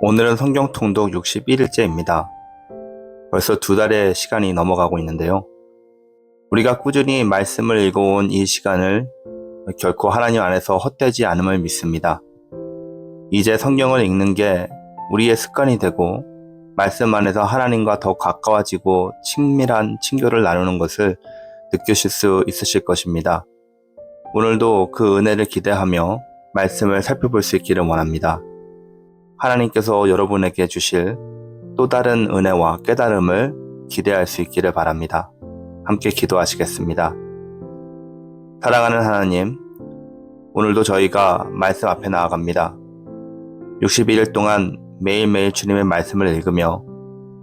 오늘은 성경 통독 61일째입니다. 벌써 두 달의 시간이 넘어가고 있는데요. 우리가 꾸준히 말씀을 읽어온 이 시간을 결코 하나님 안에서 헛되지 않음을 믿습니다. 이제 성경을 읽는 게 우리의 습관이 되고 말씀 안에서 하나님과 더 가까워지고 친밀한 친교를 나누는 것을 느끼실 수 있으실 것입니다. 오늘도 그 은혜를 기대하며 말씀을 살펴볼 수 있기를 원합니다. 하나님께서 여러분에게 주실 또 다른 은혜와 깨달음을 기대할 수 있기를 바랍니다. 함께 기도하시겠습니다. 사랑하는 하나님, 오늘도 저희가 말씀 앞에 나아갑니다. 61일 동안 매일매일 주님의 말씀을 읽으며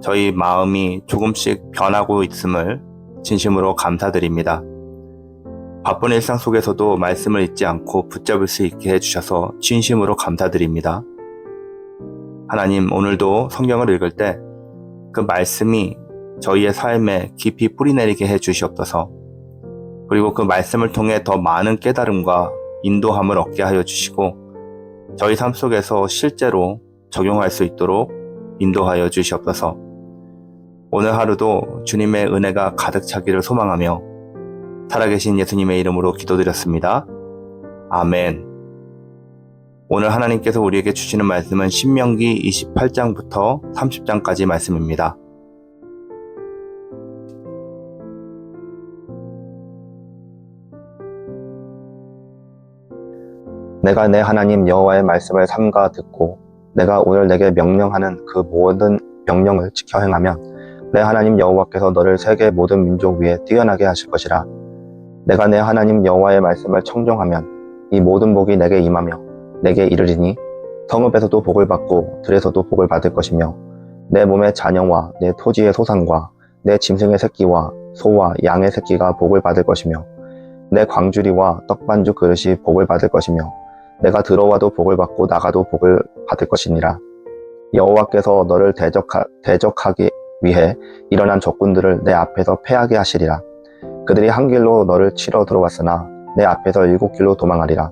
저희 마음이 조금씩 변하고 있음을 진심으로 감사드립니다. 바쁜 일상 속에서도 말씀을 잊지 않고 붙잡을 수 있게 해주셔서 진심으로 감사드립니다. 하나님, 오늘도 성경을 읽을 때 그 말씀이 저희의 삶에 깊이 뿌리내리게 해 주시옵소서. 그리고 그 말씀을 통해 더 많은 깨달음과 인도함을 얻게 하여 주시고 저희 삶 속에서 실제로 적용할 수 있도록 인도하여 주시옵소서. 오늘 하루도 주님의 은혜가 가득 차기를 소망하며 살아계신 예수님의 이름으로 기도드렸습니다. 아멘. 오늘 하나님께서 우리에게 주시는 말씀은 신명기 28장부터 30장까지 말씀입니다. 내가 내 하나님 여호와의 말씀을 삼가 듣고 내가 오늘 내게 명령하는 그 모든 명령을 지켜 행하면 내 하나님 여호와께서 너를 세계 모든 민족 위에 뛰어나게 하실 것이라 내가 내 하나님 여호와의 말씀을 청종하면 이 모든 복이 내게 임하며 내게 이르리니 성읍에서도 복을 받고 들에서도 복을 받을 것이며 내 몸의 자녀와 내 토지의 소산과 내 짐승의 새끼와 소와 양의 새끼가 복을 받을 것이며 내 광주리와 떡반죽 그릇이 복을 받을 것이며 내가 들어와도 복을 받고 나가도 복을 받을 것이니라. 여호와께서 너를 대적하, 대적하기 위해 일어난 적군들을 내 앞에서 패하게 하시리라. 그들이 한 길로 너를 치러 들어왔으나 내 앞에서 일곱 길로 도망하리라.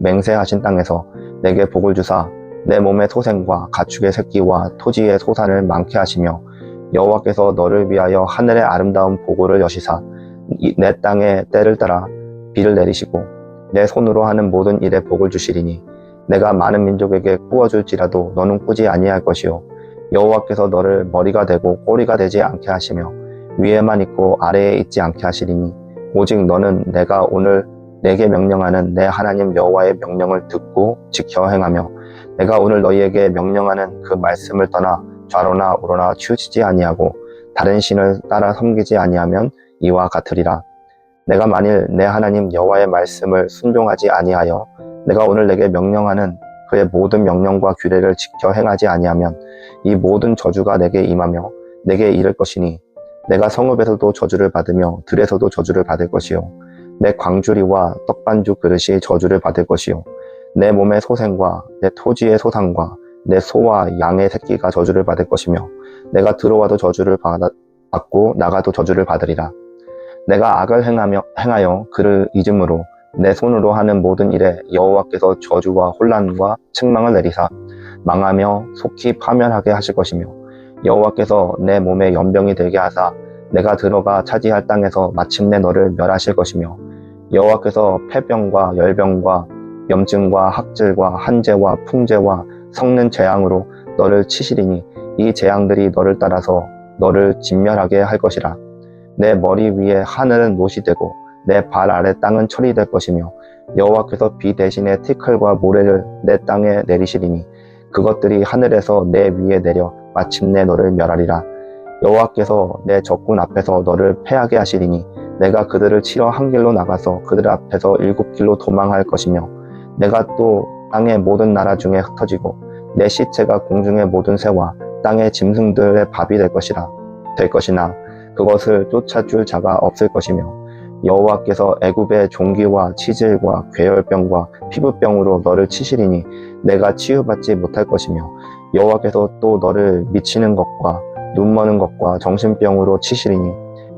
맹세하신 땅에서 내게 복을 주사 내 몸의 소생과 가축의 새끼와 토지의 소산을 많게 하시며 여호와께서 너를 위하여 하늘의 아름다운 보고를 여시사 이- 내 땅에 때를 따라 비를 내리시고 내 손으로 하는 모든 일에 복을 주시리니 내가 많은 민족에게 꾸어줄지라도 너는 꾸지 아니할 것이요 여호와께서 너를 머리가 되고 꼬리가 되지 않게 하시며 위에만 있고 아래에 있지 않게 하시리니 오직 너는 내가 오늘 내게 명령하는 내 하나님 여호와의 명령을 듣고 지켜 행하며 내가 오늘 너희에게 명령하는 그 말씀을 떠나 좌로나 우로나 치우치지 아니하고 다른 신을 따라 섬기지 아니하면 이와 같으리라. 내가 만일 내 하나님 여호와의 말씀을 순종하지 아니하여 내가 오늘 내게 명령하는 그의 모든 명령과 규례를 지켜 행하지 아니하면 이 모든 저주가 내게 임하며 내게 이를 것이니 내가 성읍에서도 저주를 받으며 들에서도 저주를 받을 것이요 내 광주리와 떡반죽 그릇이 저주를 받을 것이요. 내 몸의 소생과 내 토지의 소산과 내 소와 양의 새끼가 저주를 받을 것이며 내가 들어와도 저주를 받고 나가도 저주를 받으리라. 내가 악을 행하며 행하여 그를 잊음으로 내 손으로 하는 모든 일에 여호와께서 저주와 혼란과 책망을 내리사 망하며 속히 파멸하게 하실 것이며 여호와께서 내 몸에 연병이 되게 하사 내가 들어가 차지할 땅에서 마침내 너를 멸하실 것이며 여호와께서 폐병과 열병과 염증과 학질과 한재와 풍재와 섞는 재앙으로 너를 치시리니 이 재앙들이 너를 따라서 너를 진멸하게 할 것이라. 내 머리 위에 하늘은 못이 되고 내 발 아래 땅은 철이 될 것이며 여호와께서 비 대신에 티클과 모래를 내 땅에 내리시리니 그것들이 하늘에서 내 위에 내려 마침내 너를 멸하리라 여호와께서 내 적군 앞에서 너를 패하게 하시리니 내가 그들을 치러 한 길로 나가서 그들 앞에서 일곱 길로 도망할 것이며 내가 또 땅의 모든 나라 중에 흩어지고 내 시체가 공중의 모든 새와 땅의 짐승들의 밥이 될 것이라 될 것이나 그것을 쫓아줄 자가 없을 것이며 여호와께서 애굽의 종기와 치질과 괴혈병과 피부병으로 너를 치시리니 내가 치유받지 못할 것이며 여호와께서 또 너를 미치는 것과 눈 머는 것과 정신병으로 치시리니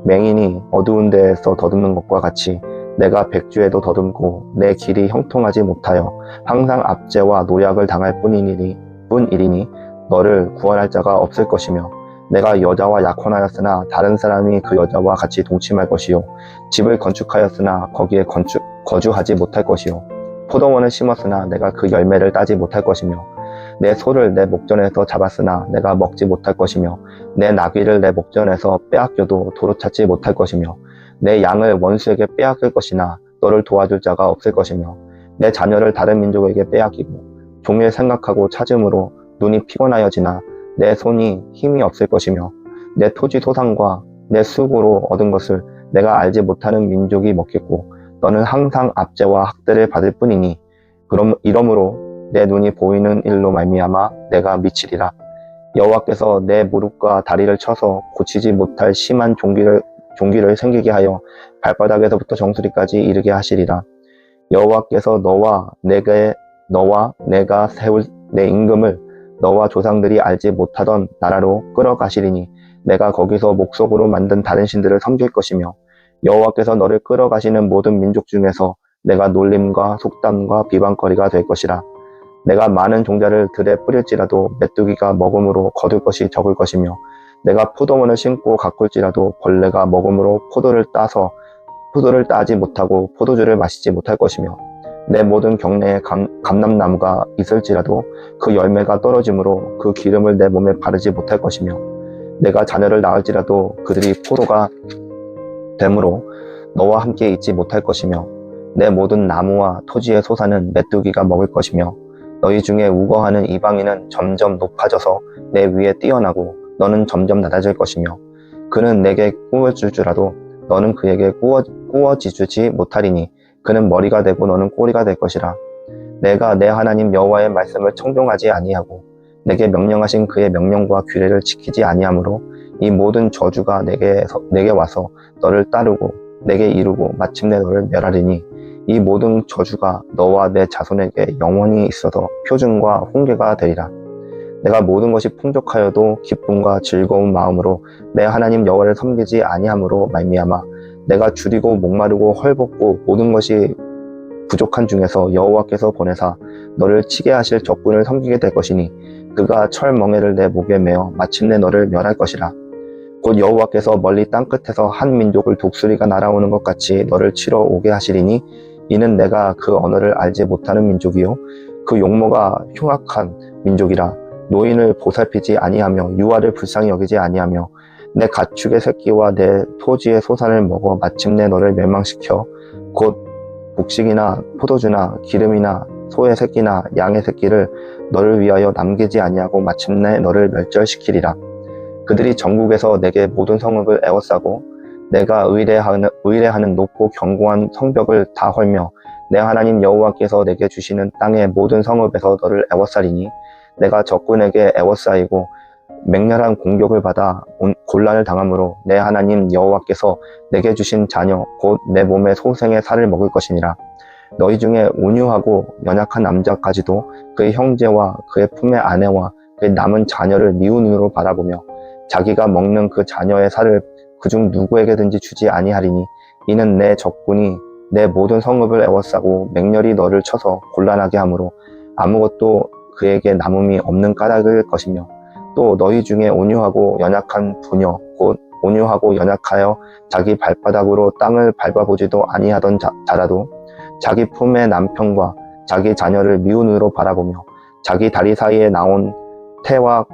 맹인이 어두운 데에서 더듬는 것과 같이 내가 백주에도 더듬고 내 길이 형통하지 못하여 항상 압제와 노약을 당할 뿐이니 뿐이리니 너를 구원할 자가 없을 것이며 내가 여자와 약혼하였으나 다른 사람이 그 여자와 같이 동침할 것이요 집을 건축하였으나 거기에 건축 거주하지 못할 것이요 포도원을 심었으나 내가 그 열매를 따지 못할 것이며 내 소를 내 목전에서 잡았으나 내가 먹지 못할 것이며 내 나귀를 내 목전에서 빼앗겨도 도로 찾지 못할 것이며 내 양을 원수에게 빼앗길 것이나 너를 도와줄 자가 없을 것이며 내 자녀를 다른 민족에게 빼앗기고 종일 생각하고 찾음으로 눈이 피곤하여지나 내 손이 힘이 없을 것이며 내 토지 소산과 내 수고로 얻은 것을 내가 알지 못하는 민족이 먹겠고 너는 항상 압제와 학대를 받을 뿐이니 그럼 이러므로 내 눈이 보이는 일로 말미암아 내가 미치리라. 여호와께서 내 무릎과 다리를 쳐서 고치지 못할 심한 종기를 종기를 생기게 하여 발바닥에서부터 정수리까지 이르게 하시리라. 여호와께서 너와 내게 너와 내가 세울 내 임금을 너와 조상들이 알지 못하던 나라로 끌어가시리니 내가 거기서 목석으로 만든 다른 신들을 섬길 것이며 여호와께서 너를 끌어가시는 모든 민족 중에서 내가 놀림과 속담과 비방거리가 될 것이라 내가 많은 종자를 들에 뿌릴지라도 메뚜기가 먹음으로 거둘 것이 적을 것이며 내가 포도원을 심고 가꿀지라도 벌레가 먹음으로 포도를 따서 포도를 따지 못하고 포도주를 마시지 못할 것이며 내 모든 경내에 감, 감람나무가 있을지라도 그 열매가 떨어지므로 그 기름을 내 몸에 바르지 못할 것이며 내가 자녀를 낳을지라도 그들이 포로가 되므로 너와 함께 있지 못할 것이며 내 모든 나무와 토지의 소사는 메뚜기가 먹을 것이며 너희 중에 우거하는 이방인은 점점 높아져서 내 위에 뛰어나고 너는 점점 낮아질 것이며 그는 내게 꾸어줄 줄라도 너는 그에게 꾸어, 꾸어지주지 못하리니 그는 머리가 되고 너는 꼬리가 될 것이라. 내가 내 하나님 여호와의 말씀을 청종하지 아니하고 내게 명령하신 그의 명령과 규례를 지키지 아니하므로 이 모든 저주가 내게 내게 와서 너를 따르고 내게 이루고 마침내 너를 멸하리니 이 모든 저주가 너와 내 자손에게 영원히 있어서 표준과 훈계가 되리라. 내가 모든 것이 풍족하여도 기쁨과 즐거운 마음으로 내 하나님 여호와를 섬기지 아니함으로 말미암아 내가 줄이고 목마르고 헐벗고 모든 것이 부족한 중에서 여호와께서 보내사 너를 치게 하실 적군을 섬기게 될 것이니 그가 철 멍에를 내 목에 메어 마침내 너를 멸할 것이라. 곧 여호와께서 멀리 땅 끝에서 한 민족을 독수리가 날아오는 것 같이 너를 치러 오게 하시리니 이는 내가 그 언어를 알지 못하는 민족이요. 그 용모가 흉악한 민족이라 노인을 보살피지 아니하며 유아를 불쌍히 여기지 아니하며 내 가축의 새끼와 내 토지의 소산을 먹어 마침내 너를 멸망시켜 곧 곡식이나 포도주나 기름이나 소의 새끼나 양의 새끼를 너를 위하여 남기지 아니하고 마침내 너를 멸절시키리라. 그들이 전국에서 내게 모든 성읍을 에워싸고 내가 의뢰하는, 의뢰하는 높고 견고한 성벽을 다 헐며 내 하나님 여호와께서 내게 주시는 땅의 모든 성읍에서 너를 애워싸리니 내가 적군에게 애워싸이고 맹렬한 공격을 받아 온- 곤란을 당함으로 내 하나님 여호와께서 내게 주신 자녀 곧 내 몸의 소생의 살을 먹을 것이니라. 너희 중에 온유하고 연약한 남자까지도 그의 형제와 그의 품의 아내와 그의 남은 자녀를 미운 눈으로 바라보며 자기가 먹는 그 자녀의 살을 그중 누구에게든지 주지 아니하리니 이는 내 적군이 내 모든 성읍을 애워싸고 맹렬히 너를 쳐서 곤란하게 하므로 아무것도 그에게 남음이 없는 까닭일 것이며 또 너희 중에 온유하고 연약한 부녀 곧 온유하고 연약하여 자기 발바닥으로 땅을 밟아보지도 아니하던 자, 자라도 자기 품의 남편과 자기 자녀를 미운으로 바라보며 자기 다리 사이에 나온 태와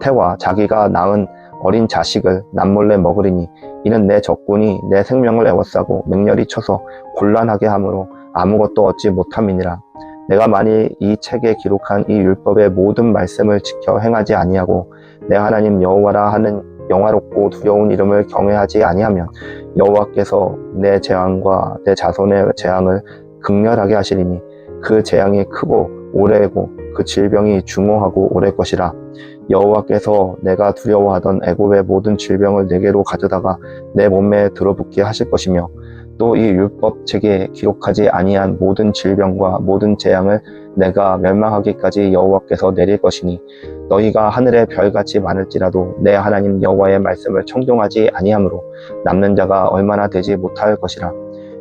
태와 자기가 낳은 어린 자식을 남몰래 먹으리니 이는 내 적군이 내 생명을 애워싸고 맹렬히 쳐서 곤란하게 함으로 아무것도 얻지 못함이니라. 내가 만일 이 책에 기록한 이 율법의 모든 말씀을 지켜 행하지 아니하고 내 하나님 여호와라 하는 영화롭고 두려운 이름을 경외하지 아니하면 여호와께서 내 재앙과 내 자손의 재앙을 극렬하게 하시리니 그 재앙이 크고 오래고 그 질병이 중호하고 오래 것이라 여호와께서 내가 두려워하던 애굽의 모든 질병을 내게로 가져다가 내 몸에 들어붙게 하실 것이며 또 이 율법 책에 기록하지 아니한 모든 질병과 모든 재앙을 내가 멸망하기까지 여호와께서 내릴 것이니 너희가 하늘의 별같이 많을지라도 내 하나님 여호와의 말씀을 청종하지 아니하므로 남는 자가 얼마나 되지 못할 것이라.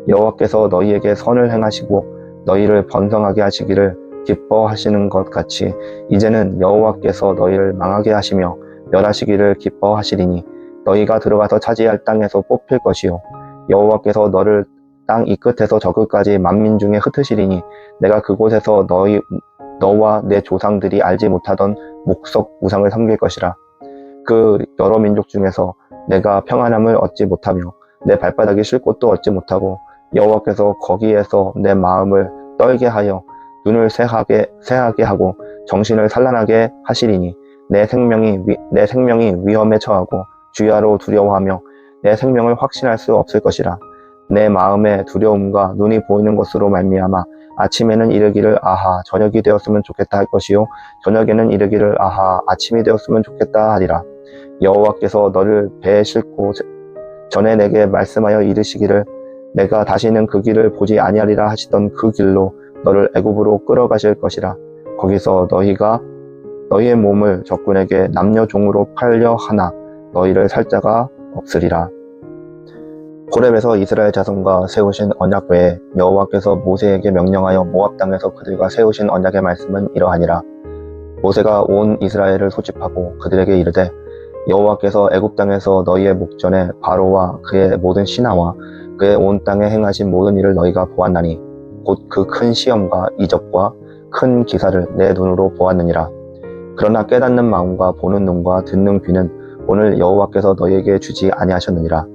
여호와께서 너희에게 선을 행하시고 너희를 번성하게 하시기를 기뻐하시는 것 같이 이제는 여호와께서 너희를 망하게 하시며 멸하시기를 기뻐하시리니 너희가 들어가서 차지할 땅에서 뽑힐 것이요. 여호와께서 너를 땅 이 끝에서 저 끝까지 만민 중에 흩으시리니 내가 그곳에서 너희 너와 내 조상들이 알지 못하던 목석 우상을 섬길 것이라. 그 여러 민족 중에서 내가 평안함을 얻지 못하며 내 발바닥이 쉴 곳도 얻지 못하고 여호와께서 거기에서 내 마음을 떨게 하여 눈을 새하게 새하게 하고 정신을 산란하게 하시리니 내 생명이 위, 내 생명이 위험에 처하고 주야로 두려워하며 내 생명을 확신할 수 없을 것이라. 내 마음의 두려움과 눈이 보이는 것으로 말미암아 아침에는 이르기를 아하 저녁이 되었으면 좋겠다 할 것이요 저녁에는 이르기를 아하 아침이 되었으면 좋겠다 하리라. 여호와께서 너를 배에 싣고 전에 내게 말씀하여 이르시기를 내가 다시는 그 길을 보지 아니하리라 하시던 그 길로 너를 애굽으로 끌어가실 것이라. 거기서 너희가 너희의 몸을 적군에게 남녀 종으로 팔려 하나 너희를 살 자가 없으리라. 고렙에서 이스라엘 자손과 세우신 언약 외에 여호와께서 모세에게 명령하여 모압 땅에서 그들과 세우신 언약의 말씀은 이러하니라. 모세가 온 이스라엘을 소집하고 그들에게 이르되 여호와께서 애굽 땅에서 너희의 목전에 바로와 그의 모든 신하와 그의 온 땅에 행하신 모든 일을 너희가 보았나니 곧 그 큰 시험과 이적과 큰 기사를 내 눈으로 보았느니라. 그러나 깨닫는 마음과 보는 눈과 듣는 귀는 오늘 여호와께서 너희에게 주지 아니하셨느니라.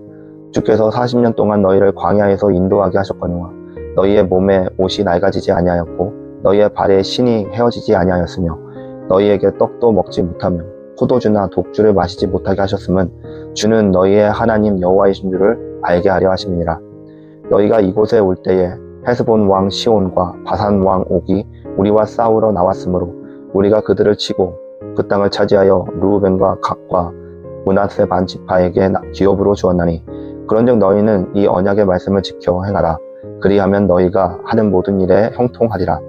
주께서 40년 동안 너희를 광야에서 인도하게 하셨거니와 너희의 몸에 옷이 낡아지지 아니하였고 너희의 발에 신이 헤어지지 아니하였으며 너희에게 떡도 먹지 못하며 포도주나 독주를 마시지 못하게 하셨음은 주는 너희의 하나님 여호와이신 줄을 알게 하려 하심이니라. 너희가 이곳에 올 때에 헤스본 왕 시온과 바산 왕 옥이 우리와 싸우러 나왔으므로 우리가 그들을 치고 그 땅을 차지하여 루우벤과 각과 문하세 반 지파에게 기업으로 주었나니 그런즉 너희는 이 언약의 말씀을 지켜 행하라. 그리하면 너희가 하는 모든 일에 형통하리라.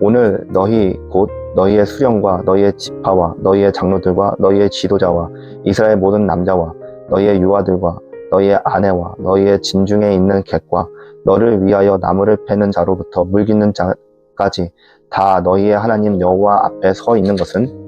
오늘 너희 곧 너희의 수령과 너희의 지파와 너희의 장로들과 너희의 지도자와 이스라엘 모든 남자와 너희의 유아들과 너희의 아내와 너희의 진중에 있는 객과 너를 위하여 나무를 패는 자로부터 물 깃는 자까지 다 너희의 하나님 여호와 앞에 서 있는 것은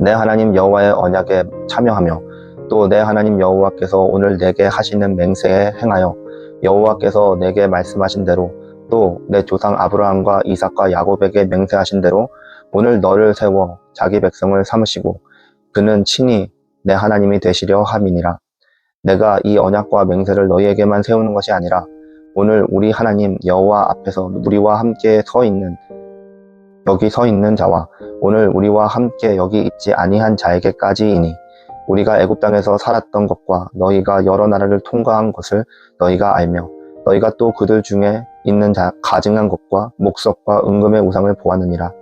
내 하나님 여호와의 언약에 참여하며 또 내 하나님 여호와께서 오늘 내게 하시는 맹세에 행하여 여호와께서 내게 말씀하신 대로 또 내 조상 아브라함과 이삭과 야곱에게 맹세하신 대로 오늘 너를 세워 자기 백성을 삼으시고 그는 친히 내 하나님이 되시려 함이니라. 내가 이 언약과 맹세를 너희에게만 세우는 것이 아니라 오늘 우리 하나님 여호와 앞에서 우리와 함께 서 있는 여기 서 있는 자와 오늘 우리와 함께 여기 있지 아니한 자에게까지이니 우리가 애굽 땅에서 살았던 것과 너희가 여러 나라를 통과한 것을 너희가 알며 너희가 또 그들 중에 있는 자 가증한 것과 목석과 은금의 우상을 보았느니라.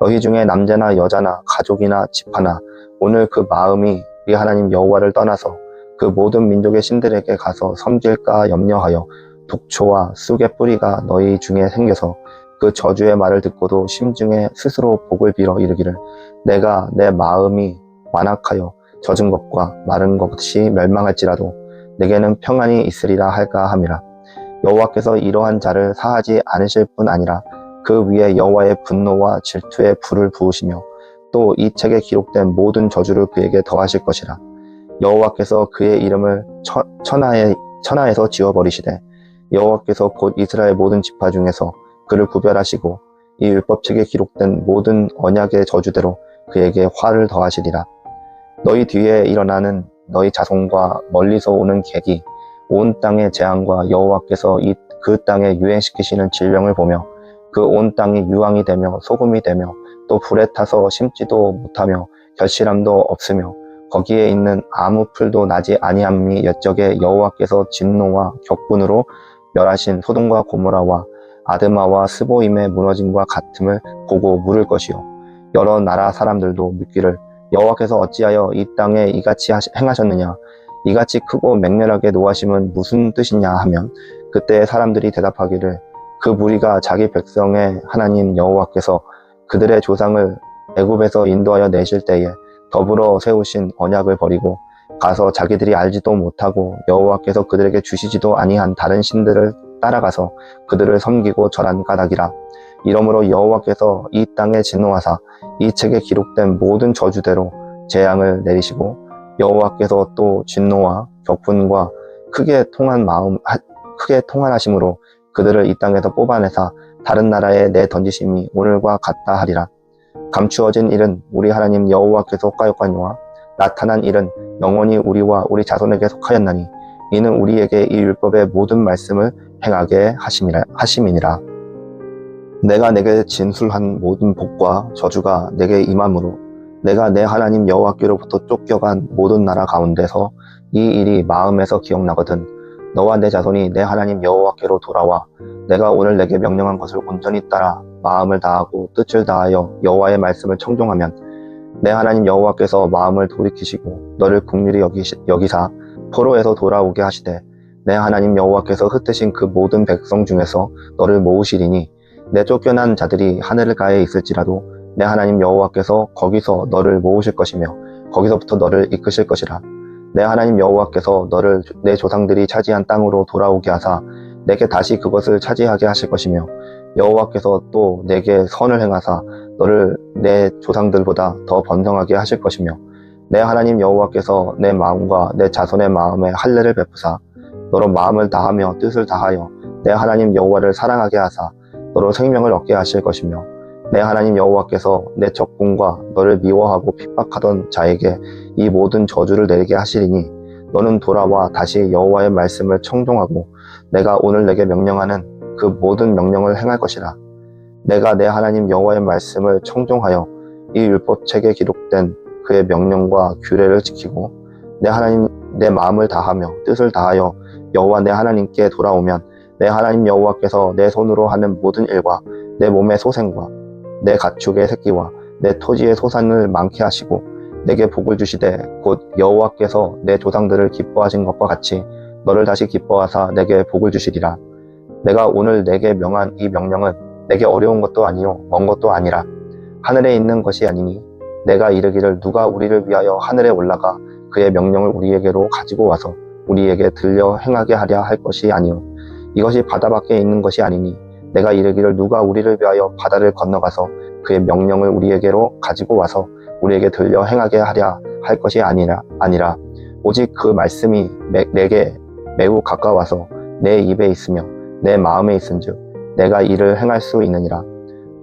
너희 중에 남자나 여자나 가족이나 집하나 오늘 그 마음이 우리 하나님 여호와를 떠나서 그 모든 민족의 신들에게 가서 섬길까 염려하여 독초와 쑥의 뿌리가 너희 중에 생겨서 그 저주의 말을 듣고도 심중에 스스로 복을 빌어 이르기를 내가 내 마음이 완악하여 젖은 것과 마른 것이 멸망할지라도 내게는 평안이 있으리라 할까 함이라. 여호와께서 이러한 자를 사하지 않으실 뿐 아니라 그 위에 여호와의 분노와 질투의 불을 부으시며 또 이 책에 기록된 모든 저주를 그에게 더하실 것이라 여호와께서 그의 이름을 처, 천하에, 천하에서 지워버리시되 여호와께서 곧 이스라엘 모든 지파 중에서 그를 구별하시고 이 율법책에 기록된 모든 언약의 저주대로 그에게 화를 더하시리라. 너희 뒤에 일어나는 너희 자손과 멀리서 오는 객이 온 땅의 재앙과 여호와께서 이 그 땅에 유행시키시는 질병을 보며 그 온 땅이 유황이 되며 소금이 되며 또 불에 타서 심지도 못하며 결실함도 없으며 거기에 있는 아무 풀도 나지 아니함이 여적에 여호와께서 진노와 격분으로 멸하신 소돔과 고모라와 아드마와 스보임의 무너짐과 같음을 보고 물을 것이요. 여러 나라 사람들도 묻기를 여호와께서 어찌하여 이 땅에 이같이 행하셨느냐? 이같이 크고 맹렬하게 노하심은 무슨 뜻이냐 하면 그때 사람들이 대답하기를 그 무리가 자기 백성의 하나님 여호와께서 그들의 조상을 애굽에서 인도하여 내실 때에 더불어 세우신 언약을 버리고 가서 자기들이 알지도 못하고 여호와께서 그들에게 주시지도 아니한 다른 신들을 따라가서 그들을 섬기고 절한 까닭이라. 이러므로 여호와께서 이 땅에 진노하사 이 책에 기록된 모든 저주대로 재앙을 내리시고 여호와께서 또 진노와 격분과 크게 통한 마음 하- 크게 통한하심으로 그들을 이 땅에서 뽑아내사 다른 나라에 내 던지심이 오늘과 같다 하리라 감추어진 일은 우리 하나님 여호와께서 속하였거니와 나타난 일은 영원히 우리와 우리 자손에게 속하였나니 이는 우리에게 이 율법의 모든 말씀을 행하게 하심이라, 하심이니라. 내가 내게 진술한 모든 복과 저주가 내게 임함으로 내가 내 하나님 여호와께로부터 쫓겨간 모든 나라 가운데서 이 일이 마음에서 기억나거든 너와 내 자손이 내 하나님 여호와께로 돌아와 내가 오늘 내게 명령한 것을 온전히 따라 마음을 다하고 뜻을 다하여 여호와의 말씀을 청종하면 내 하나님 여호와께서 마음을 돌이키시고 너를 국률이 여기시, 여기 사 포로에서 돌아오게 하시되 내 하나님 여호와께서 흩으신 그 모든 백성 중에서 너를 모으시리니 내 쫓겨난 자들이 하늘가에 있을지라도 내 하나님 여호와께서 거기서 너를 모으실 것이며 거기서부터 너를 이끄실 것이라. 내 하나님 여호와께서 너를 내 조상들이 차지한 땅으로 돌아오게 하사 내게 다시 그것을 차지하게 하실 것이며 여호와께서 또 내게 선을 행하사 너를 내 조상들보다 더 번성하게 하실 것이며 내 하나님 여호와께서 내 마음과 내 자손의 마음에 할례를 베푸사 너로 마음을 다하며 뜻을 다하여 내 하나님 여호와를 사랑하게 하사 너로 생명을 얻게 하실 것이며 내 하나님 여호와께서 내 적군과 너를 미워하고 핍박하던 자에게 이 모든 저주를 내리게 하시리니 너는 돌아와 다시 여호와의 말씀을 청종하고 내가 오늘 내게 명령하는 그 모든 명령을 행할 것이라. 내가 내 하나님 여호와의 말씀을 청종하여 이 율법책에 기록된 그의 명령과 규례를 지키고 내 하나님 내 마음을 다하며 뜻을 다하여 여호와 내 하나님께 돌아오면 내 하나님 여호와께서 내 손으로 하는 모든 일과 내 몸의 소생과 내 가축의 새끼와 내 토지의 소산을 많게 하시고 내게 복을 주시되 곧 여호와께서 내 조상들을 기뻐하신 것과 같이 너를 다시 기뻐하사 내게 복을 주시리라 내가 오늘 내게 명한 이 명령은 내게 어려운 것도 아니요 먼 것도 아니라 하늘에 있는 것이 아니니 내가 이르기를 누가 우리를 위하여 하늘에 올라가 그의 명령을 우리에게로 가지고 와서 우리에게 들려 행하게 하랴 할 것이 아니요 이것이 바다 밖에 있는 것이 아니니 내가 이르기를 누가 우리를 위하여 바다를 건너가서 그의 명령을 우리에게로 가지고 와서 우리에게 들려 행하게 하랴 할 것이 아니라 아니라 오직 그 말씀이 매- 내게 매우 가까워서 내 입에 있으며 내 마음에 있은즉 내가 이를 행할 수 있느니라.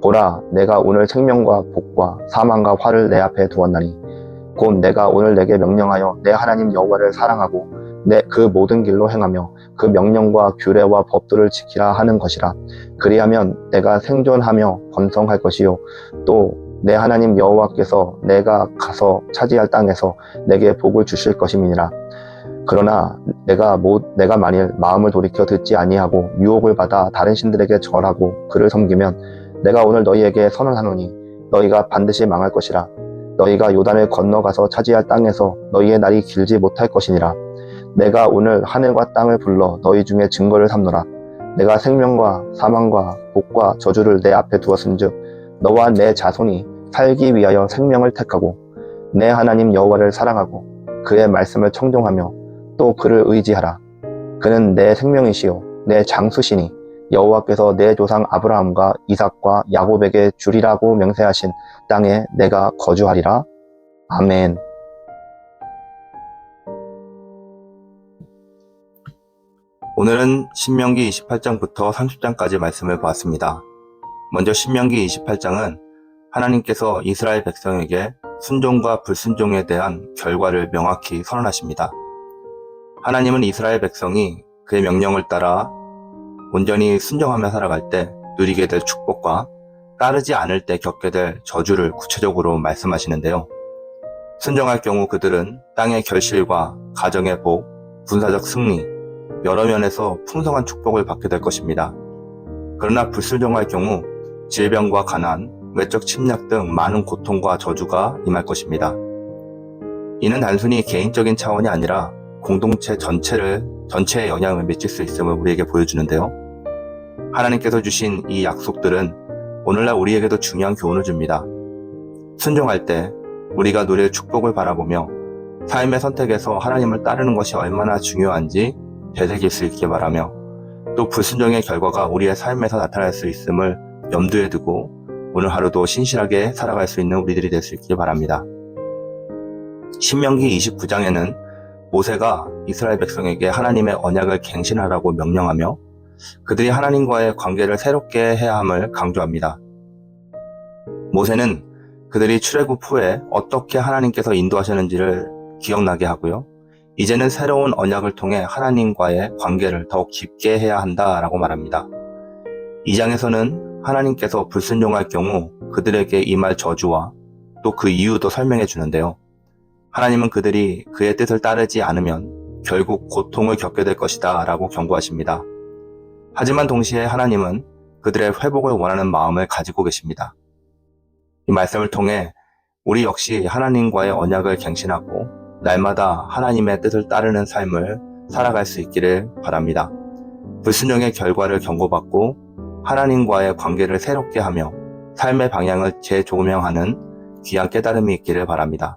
보라 내가 오늘 생명과 복과 사망과 화를 내 앞에 두었나니 곧 내가 오늘 내게 명령하여 내 하나님 여호와를 사랑하고 내 그 모든 길로 행하며 그 명령과 규례와 법도를 지키라 하는 것이라. 그리하면 내가 생존하며 번성할 것이요 또 내 하나님 여호와께서 내가 가서 차지할 땅에서 내게 복을 주실 것임이니라 그러나 내가 모, 내가 만일 마음을 돌이켜 듣지 아니하고 유혹을 받아 다른 신들에게 절하고 그를 섬기면 내가 오늘 너희에게 선언하노니 너희가 반드시 망할 것이라. 너희가 요단을 건너가서 차지할 땅에서 너희의 날이 길지 못할 것이니라. 내가 오늘 하늘과 땅을 불러 너희 중에 증거를 삼노라. 내가 생명과 사망과 복과 저주를 내 앞에 두었은즉 너와 내 자손이 살기 위하여 생명을 택하고 내 하나님 여호와를 사랑하고 그의 말씀을 청종하며 또 그를 의지하라 그는 내 생명이시요 내 장수시니 여호와께서 내 조상 아브라함과 이삭과 야곱에게 주리라고 명세하신 땅에 내가 거주하리라 아멘 오늘은 신명기 28장부터 30장까지 말씀을 보았습니다. 먼저 신명기 28장은 하나님께서 이스라엘 백성에게 순종과 불순종에 대한 결과를 명확히 선언하십니다. 하나님은 이스라엘 백성이 그의 명령을 따라 온전히 순종하며 살아갈 때 누리게 될 축복과 따르지 않을 때 겪게 될 저주를 구체적으로 말씀하시는데요. 순종할 경우 그들은 땅의 결실과 가정의 복, 군사적 승리, 여러 면에서 풍성한 축복을 받게 될 것입니다. 그러나 불순종할 경우 질병과 가난, 외적 침략 등 많은 고통과 저주가 임할 것입니다. 이는 단순히 개인적인 차원이 아니라 공동체 전체를 전체에 영향을 미칠 수 있음을 우리에게 보여주는데요. 하나님께서 주신 이 약속들은 오늘날 우리에게도 중요한 교훈을 줍니다. 순종할 때 우리가 누릴 축복을 바라보며 삶의 선택에서 하나님을 따르는 것이 얼마나 중요한지 되새길 수 있게 바라며 또 불순종의 결과가 우리의 삶에서 나타날 수 있음을 염두에 두고 오늘 하루도 신실하게 살아갈 수 있는 우리들이 될 수 있길 바랍니다. 신명기 29장에는 모세가 이스라엘 백성에게 하나님의 언약을 갱신하라고 명령하며 그들이 하나님과의 관계를 새롭게 해야 함을 강조합니다. 모세는 그들이 출애굽 후에 어떻게 하나님께서 인도하셨는지를 기억나게 하고요. 이제는 새로운 언약을 통해 하나님과의 관계를 더욱 깊게 해야 한다라고 말합니다. 이 장에서는 하나님께서 불순종할 경우 그들에게 임할 저주와 또 그 이유도 설명해 주는데요. 하나님은 그들이 그의 뜻을 따르지 않으면 결국 고통을 겪게 될 것이다 라고 경고하십니다. 하지만 동시에 하나님은 그들의 회복을 원하는 마음을 가지고 계십니다. 이 말씀을 통해 우리 역시 하나님과의 언약을 갱신하고 날마다 하나님의 뜻을 따르는 삶을 살아갈 수 있기를 바랍니다. 불순종의 결과를 경고받고 하나님과의 관계를 새롭게 하며 삶의 방향을 재조명하는 귀한 깨달음이 있기를 바랍니다.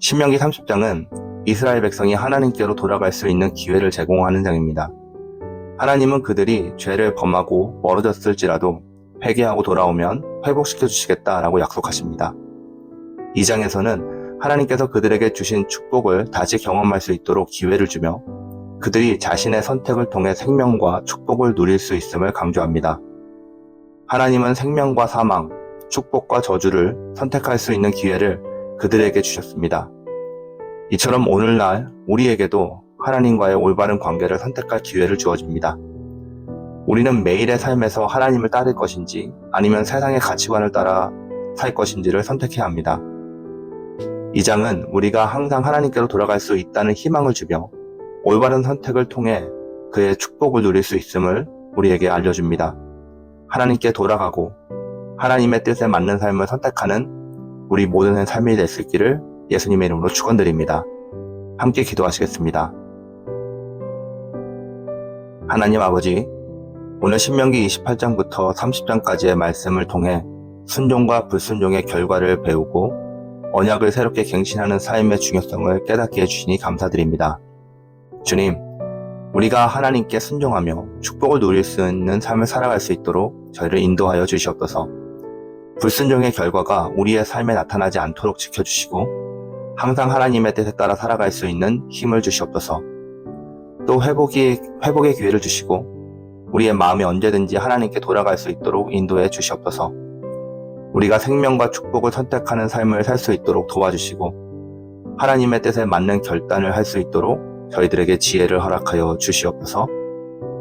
신명기 30장은 이스라엘 백성이 하나님께로 돌아갈 수 있는 기회를 제공하는 장입니다. 하나님은 그들이 죄를 범하고 멀어졌을지라도 회개하고 돌아오면 회복시켜 주시겠다라고 약속하십니다. 이 장에서는 하나님께서 그들에게 주신 축복을 다시 경험할 수 있도록 기회를 주며 그들이 자신의 선택을 통해 생명과 축복을 누릴 수 있음을 강조합니다. 하나님은 생명과 사망, 축복과 저주를 선택할 수 있는 기회를 그들에게 주셨습니다. 이처럼 오늘날 우리에게도 하나님과의 올바른 관계를 선택할 기회를 주어집니다. 우리는 매일의 삶에서 하나님을 따를 것인지 아니면 세상의 가치관을 따라 살 것인지를 선택해야 합니다. 이 장은 우리가 항상 하나님께로 돌아갈 수 있다는 희망을 주며 올바른 선택을 통해 그의 축복을 누릴 수 있음을 우리에게 알려줍니다. 하나님께 돌아가고 하나님의 뜻에 맞는 삶을 선택하는 우리 모든의 삶이 될 수 있기를 예수님의 이름으로 축원드립니다. 함께 기도하시겠습니다. 하나님 아버지, 오늘 신명기 28장부터 30장까지의 말씀을 통해 순종과 불순종의 결과를 배우고 언약을 새롭게 갱신하는 삶의 중요성을 깨닫게 해주시니 감사드립니다. 주님, 우리가 하나님께 순종하며 축복을 누릴 수 있는 삶을 살아갈 수 있도록 저희를 인도하여 주시옵소서. 불순종의 결과가 우리의 삶에 나타나지 않도록 지켜주시고 항상 하나님의 뜻에 따라 살아갈 수 있는 힘을 주시옵소서. 또 회복이, 회복의 기회를 주시고 우리의 마음이 언제든지 하나님께 돌아갈 수 있도록 인도해 주시옵소서. 우리가 생명과 축복을 선택하는 삶을 살 수 있도록 도와주시고 하나님의 뜻에 맞는 결단을 할 수 있도록 저희들에게 지혜를 허락하여 주시옵소서.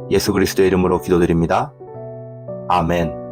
예수 그리스도의 이름으로 기도드립니다. 아멘.